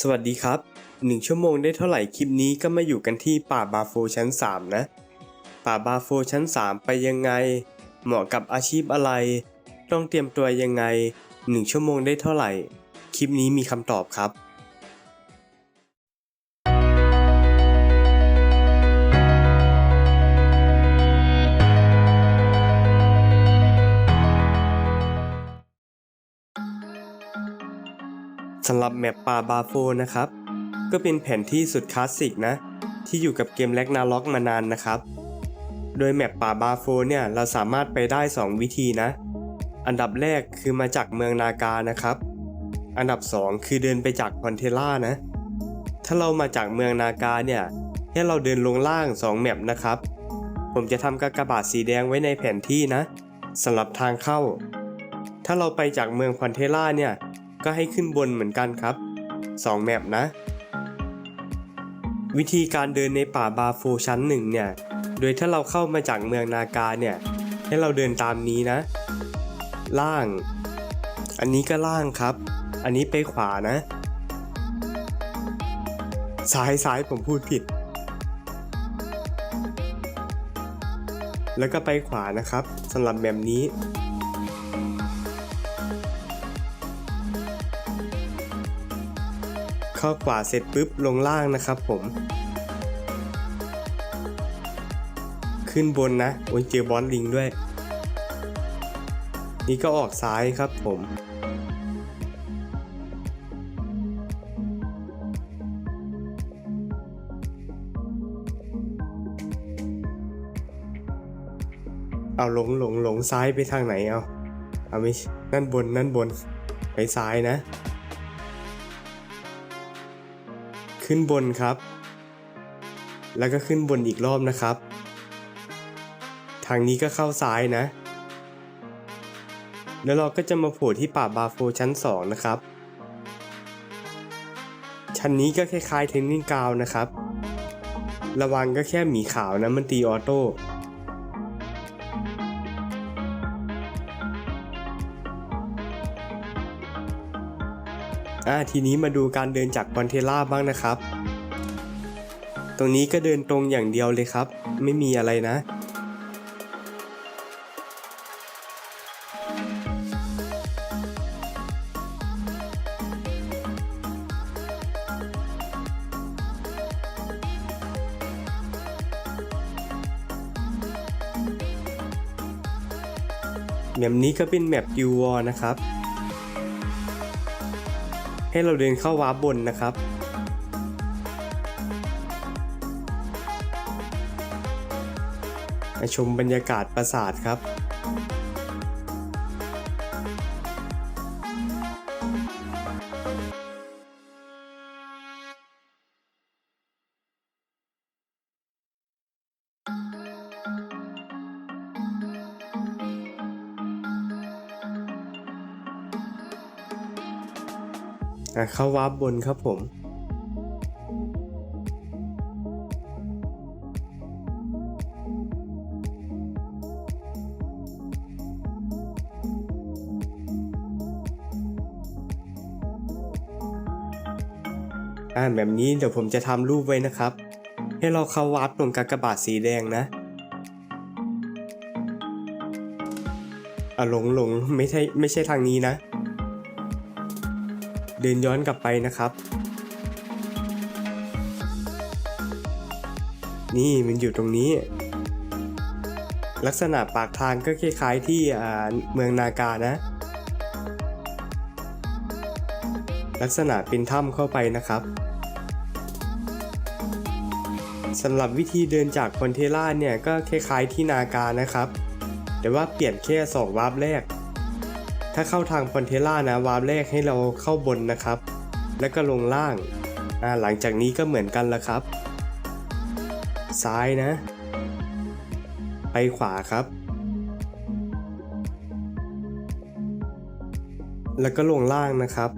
สวัสดีครับ 1 ชั่วโมงได้เท่าไหร่คลิปนี้ก็มาอยู่กันที่ป่าบาโฟชั้น 3 นะ ป่าบาโฟชั้น 3 ไปยังไง เหมาะกับอาชีพอะไร ต้องเตรียมตัวยังไง 1 ชั่วโมงได้เท่าไหร่ คลิปนี้มีคำตอบครับำหรับแมปป่าบาโฟนะครับ ก็เป็นแผนที่สุดคลาสสิกนะ ที่อยู่กับเกมแล็กนาล็อกมานานนะครับ โดยแมปป่าบาโฟเนี่ยเราสามารถไปได้ 2 วิธีนะ อันดับแรกคือมาจากเมืองนากานะครับ อันดับ 2 คือเดินไปจากพอนเทล่านะ ถ้าเรามาจากเมืองนากาเนี่ยให้เราเดินลงล่าง 2 แมปนะครับ ผมจะทำกากบาทสีแดงไว้ในแผนที่นะสำหรับทางเข้า ถ้าเราไปจากเมืองพอนเทล่าเนี่ย ก็ให้ขึ้นบนเหมือนกันครับ 2 แมปนะ วิธีการเดินในป่าบาโฟชั้นหนึ่งเนี่ย โดยถ้าเราเข้ามาจากเมืองนากาเนี่ย ให้เราเดินตามนี้นะ ล่าง อันนี้ก็ล่างครับ อันนี้ไปขวานะซ้ายซ้ายผมพูดผิด แล้วก็ไปขวานะครับสำหรับแบบนี้ เข้าขวาเสร็จปุ๊บลงล่างนะครับผม ขึ้นบนนะ โอ้ยเจอบอสลิงด้วย นี่ก็ออกซ้ายครับผมเอาหลงหลงหลงซ้ายไปทางไหนเอาเอาไม่นั่นบนนั่นบนไปซ้ายนะ ขึ้นบนครับ แล้วก็ขึ้นบนอีกรอบนะครับ ทางนี้ก็เข้าซ้ายนะ แล้วเราก็จะมาโผล่ที่ป่าบาโฟชั้น 2 นะครับ ชั้นนี้ก็คล้ายๆเทนนิงกาวน์นะครับ ระวังก็แค่หมีขาวนะมันตีออโต้ อ่าทีนี้มาดูการเดินจากบอนเทล่าบ้างนะครับ ตรงนี้ก็เดินตรงอย่างเดียวเลยครับ ไม่มีอะไรนะแมปนี้ก็เป็นแมปยูวอนะครับ ให้เราเดินเข้าวาร์ปบนนะครับมาชมบรรยากาศปราสาทครับ เข้าวาร์ปบนครับผมอ่านแบบนี้เดี๋ยวผมจะทำรูปไว้นะครับ ให้เราเข้าวาร์ปตรงกากบาทสีแดงนะอะหลงหลงไม่ใช่ไม่ใช่ทางนี้นะ เดินย้อนกลับไปนะครับ นี่มันอยู่ตรงนี้ ลักษณะปากทางก็คล้ายๆที่เมืองนากานะ ลักษณะเป็นถ้ำเข้าไปนะครับสำหรับวิธีเดินจากคอนเทล่าเนี่ยก็คล้ายๆที่นากานะครับ แต่ว่าเปลี่ยนแค่สองวาร์ปแรก ถ้าเข้าทางพอนเทล่านะวาร์ปแรกให้เราเข้าบนนะครับ แล้วก็ลงล่างอ่าหลังจากนี้ก็เหมือนกันละครับ ซ้ายนะ ไปขวาครับ แล้วก็ลงล่างนะครับ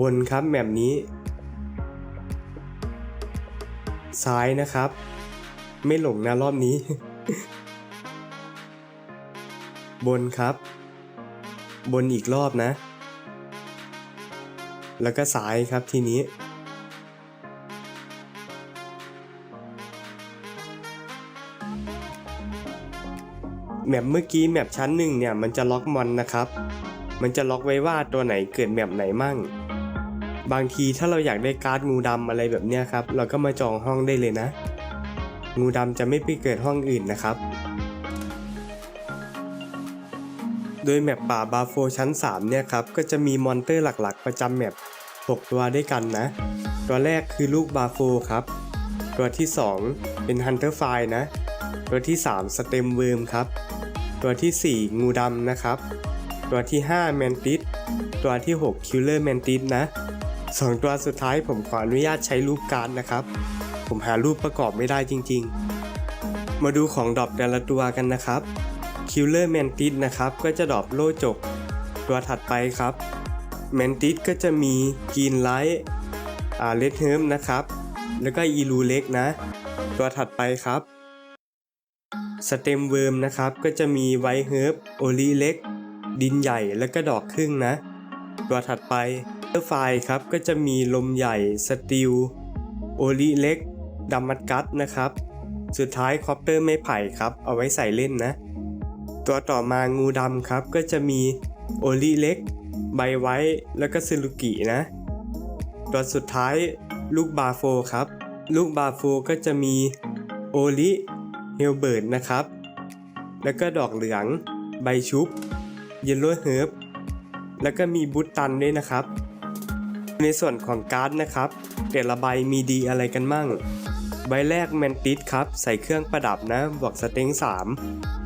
บนครับแบบนี้ ซ้ายนะครับ ไม่หลงนะรอบนี้ บนครับ บนอีกรอบนะ แล้วก็ซ้ายครับทีนี้ แมปเมื่อกี้แมปชั้นหนึ่งเนี่ยมันจะล็อกมอนนะครับ มันจะล็อกไว้ว่าตัวไหนเกิดแมปไหนมั่ง บางทีถ้าเราอยากได้การ์ดงูดำอะไรแบบเนี้ยครับ เราก็มาจองห้องได้เลยนะ งูดำจะไม่ไปเกิดห้องอื่นนะครับ โดยแมปป่าบาโฟชั้น 3 เนี่ยครับ ก็จะมีมอนเตอร์หลักๆ ประจำแมป6ตัวด้วยกันนะ ตัวแรกคือลูกบาโฟครับ ตัวที่ 2 เป็นฮันเตอร์ไฟนะ ตัวที่ 3 สเต็มเวิร์มครับ ตัวทีสี่4 งูดำนะครับ ตัวที่ 5 แมนติสตัวที่ 6 คิลเลอร์แมนติสนะสองตัวสุดท้ายผมขออนุญาตใช้รูปการ์ดนะครับ ผมหารูปประกอบไม่ได้จริงๆ มาดูของดรอปแต่ละตัวกันนะครับ คิลเลอร์แมนติสนะครับ ก็จะดรอปโล่จกตัวถัดไปครับแมนติสก็จะมีกีนไลท์อ่าเลดเฮิร์มนะครับ แล้วก็อีลูเล็กนะ ตัวถัดไปครับสเต็มเวิร์มนะครับ ก็จะมีไวเฮิร์บโอลีเล็ก ดินใหญ่แล้วก็ดอกครึ่งนะ ตัวถัดไปเตอร์ไฟครับก็จะมีลมใหญ่สติลโอลีเล็กดัมมัดกัสนะครับ สุดท้ายคอปเตอร์ไม่ไผ่ครับ เอาไว้ใส่เล่นนะ ตัวต่อมางูดำครับ ก็จะมีโอลีเล็กใบไว้ แล้วก็ซึลุกินะ ตัวสุดท้ายลูกบาโฟครับ ลูกบาโฟก็จะมีโอลิเฮลเบิร์ดนะครับ แล้วก็ดอกเหลือง ใบชุบ เยลโล่เฮิร์บ แล้วก็มีบูตตันด้วยนะครับ ในส่วนของการ์ดนะครับ แต่ละใบมีดีอะไรกันมั่ง ใบแรกแมนติสครับ ใส่เครื่องประดับนะ บวกสเต็ง3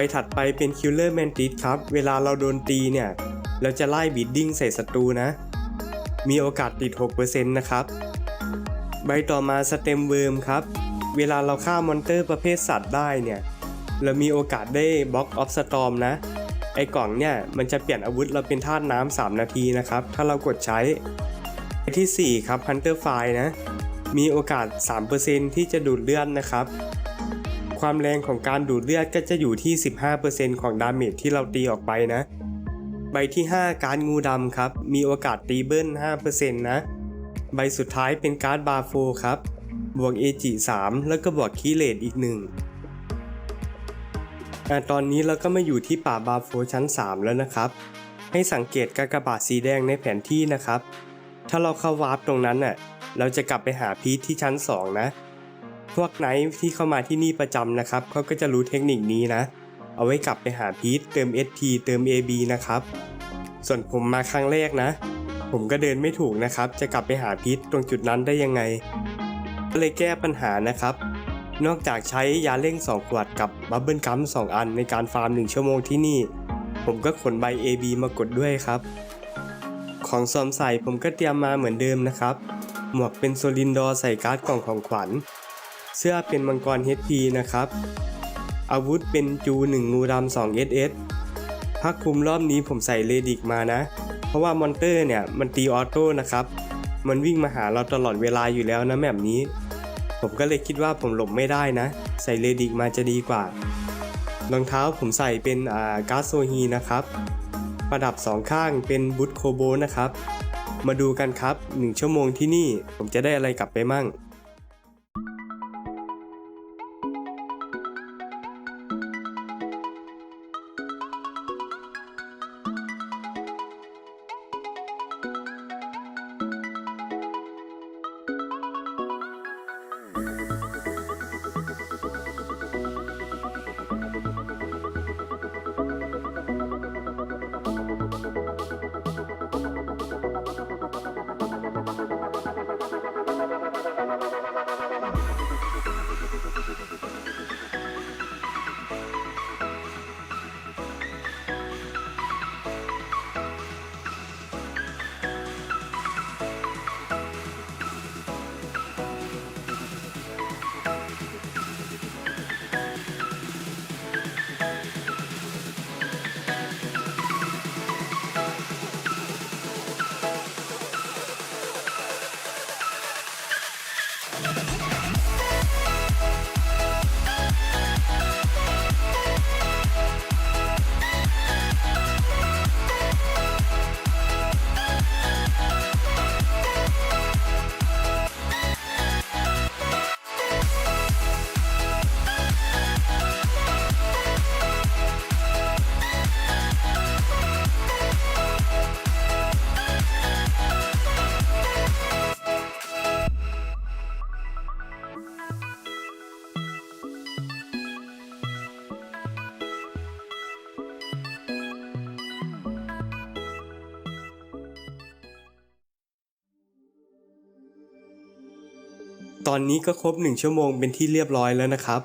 ไปถัดไปเป็นคิลเลอร์แมนติสครับ เวลาเราโดนตีเนี่ย เราจะไล่บีดดิ้งใส่ศัตรูนะ มีโอกาสติด 6%นะครับ ใบต่อมาสเต็มเวิร์มครับ เวลาเราฆ่ามอนเตอร์ประเภทสัตว์ได้เนี่ย เรามีโอกาสได้บล็อกออฟสตอมนะ ไอ้กล่องเนี่ย มันจะเปลี่ยนอาวุธเราเป็นธาตุน้ำ3นาทีนะครับ ถ้าเรากดใช้ที่ 4 ครับ Hunter f i นะ มีโอกาส 3%ที่จะดูดเลือดนะครับ ความแรงของการดูดเลือดก็จะอยู่ที่ 15%ของดาเมจที่เราตีออกไปนะ ใบที่ 5 การงูดำครับ มีโอกาสตีเบิ้ล 5%นะ ใบสุดท้ายเป็นการ์ดบาโฟครับ บวกเอจิ3แล้วก็บวกคีเลตอีกหนึ่งอะตอนนี้เราก็มาอยู่ที่ป่าบาโฟชั้น 3 แล้วนะครับ ให้สังเกตกากบาทสีแดงในแผนที่นะครับ ถ้าเราเข้าวาร์ปตรงนั้นน่ะ เราจะกลับไปหาพีทที่ชั้น 2 นะ วกไนท์ที่เข้ามาที่นี่ประจำนะครับเขาก็จะรู้เทคนิคนี้นะ เอาไว้กลับไปหาพีทเติม ST เติม AB นะครับ ส่วนผมมาครั้งแรกนะ ผมก็เดินไม่ถูกนะครับ จะกลับไปหาพีทตรงจุดนั้นได้ยังไง ก็เลยแก้ปัญหานะครับ นอกจากใช้ยาเร่ง 2 ขวดกับบับเบิลกัม2อันในการฟาร์ม 1 ชั่วโมงที่นี่ ผมก็ขนใบ AB มากดด้วยครับ ของซอมใส่ผมก็เตรียมมาเหมือนเดิมนะครับหมวกเป็นโซลินดอร์ใส่การ์ดกล่องของขวัญ เสื้อเป็นมังกร HP นะครับ อาวุธเป็นจู 1 งูดำ2 SS พักคุมรอบนี้ผมใส่เลดิกมานะ เพราะว่ามอนเตอร์เนี่ยมันตีออโต้นะครับ มันวิ่งมาหาเราตลอดเวลาอยู่แล้วนะแบบนี้ ผมก็เลยคิดว่าผมหลบไม่ได้นะ ใส่เลดิกมาจะดีกว่ารองเท้าผมใส่เป็นอ่าการ์ดโซฮีนะครับ ประดับสองข้างเป็นบุตโคโบนะครับ มาดูกันครับ 1 ชั่วโมงที่นี่ผมจะได้อะไรกลับไปมั่ง ตอนนี้ก็ครบหนึ่งชั่วโมงเป็นที่เรียบร้อยแล้วนะครับ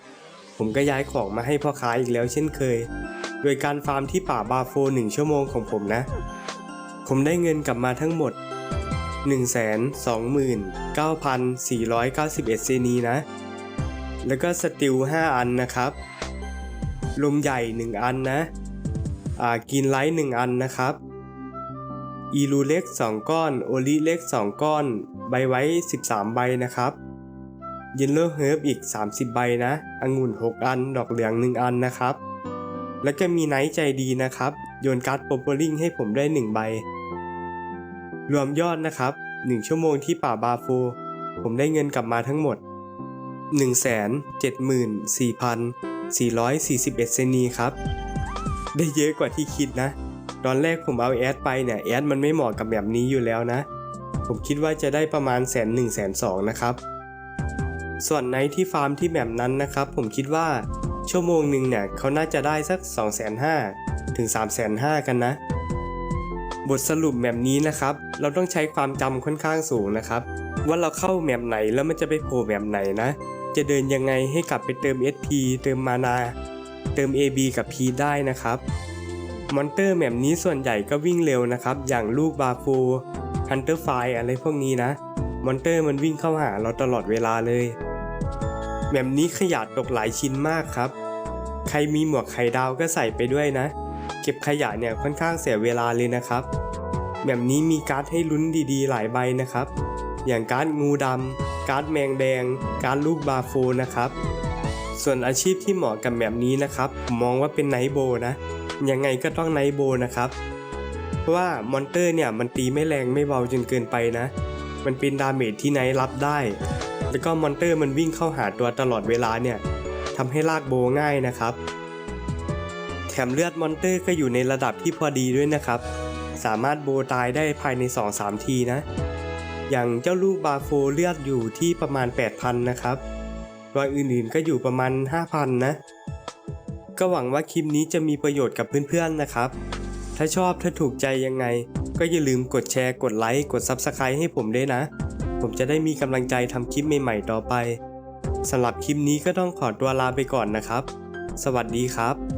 ผมก็ย้ายของมาให้พ่อค้าอีกแล้วเช่นเคย โดยการฟาร์มที่ป่าบาโฟหนึ่งชั่วโมงของผมนะ ผมได้เงินกลับมาทั้งหมด 129,491 เซนีนะ แล้วก็สติล 5 อันนะครับ ลมใหญ่ 1 อันนะ อ่ากินไลท์ 1 อันนะครับอีรูเล็ก 2 ก้อน โอลิเล็ก 2 ก้อน ใบไว้ 13 ใบนะครับ เยนโลเฮิร์บอีก 30 ใบนะองุ่น 6 อัน ดอกเหลือง 1 อันนะครับ แล้วก็มีไนท์ใจดีนะครับ โยนการ์ดโปโปลิงให้ผมได้ 1 ใบ รวมยอดนะครับ 1 ชั่วโมงที่ป่าบาโฟผมได้เงินกลับมาทั้งหมด 174,441 เซนีครับ ได้เยอะกว่าที่คิดนะ ตอนแรกผมเอาแอดไปเนี่ย แอดมันไม่เหมาะกับแบบนี้อยู่แล้วนะ ผมคิดว่าจะได้ประมาณแสนหนึ่งแสนสองนะครับ ส่วนไนท์ที่ฟาร์มที่แบบนั้นนะครับ ผมคิดว่าชั่วโมงหนึ่งเนี่ยเขาน่าจะได้สัก 2 5 0 0 0ถึง 3 5 0 0 0 กันนะ บทสรุปแบบนี้นะครับ เราต้องใช้ความจำค่อนข้างสูงนะครับ ว่าเราเข้าแมปไหนแล้วมันจะไปโผล่แมปไหนนะ จะเดินยังไงให้กลับไปเติม SP เติมมานา เติม AB กับ P ได้นะครับ มอนเตอร์แมปนี้ส่วนใหญ่ก็วิ่งเร็วนะครับ อย่างลูกบาฟูฮันเตอร์ไฟอะไรพวกนี้นะ มอนเตอร์มันวิ่งเข้าหาเราตลอดเวลาเลย แมปนี้ขยะตกหลายชิ้นมากครับ ใครมีหมวกไข่ดาวก็ใส่ไปด้วยนะ เก็บขยะเนี่ยค่อนข้างเสียเวลาเลยนะครับ แบบนี้มีการ์ดให้ลุ้นดีๆ หลายใบนะครับ อย่างการ์ดงูดำการ์ดแมงแดง การ์ดลูกบาโฟนะครับ ส่วนอาชีพที่เหมาะกับแบบนี้นะครับ มองว่าเป็นไนโบนะ ยังไงก็ต้องไนโบนะครับ เพราะว่ามอนเตอร์เนี่ยมันตีไม่แรงไม่เบาจนเกินไปนะ มันเป็นดาเมจที่ไนรับได้ แล้วก็มอนเตอร์มันวิ่งเข้าหาตัวตลอดเวลาเนี่ยทำให้ลากโบง่ายนะครับ แถมเลือดมอนเตอร์ก็อยู่ในระดับที่พอดีด้วยนะครับ สามารถโบตายได้ภายใน 2-3 ทีนะ อย่างเจ้าลูกบาโฟเลือดอยู่ที่ประมาณ 8,000 นะครับตัวอื่นๆก็อยู่ประมาณ 5,000 นะ ก็หวังว่าคลิปนี้จะมีประโยชน์กับเพื่อนๆนะครับ ถ้าชอบถ้าถูกใจยังไง ก็อย่าลืมกดแชร์กดไลค์กด Subscribe ให้ผมด้วยนะ ผมจะได้มีกำลังใจทำคลิปใหม่ๆต่อไปสำหรับคลิปนี้ก็ต้องขอตัวลาไปก่อนนะครับ สวัสดีครับ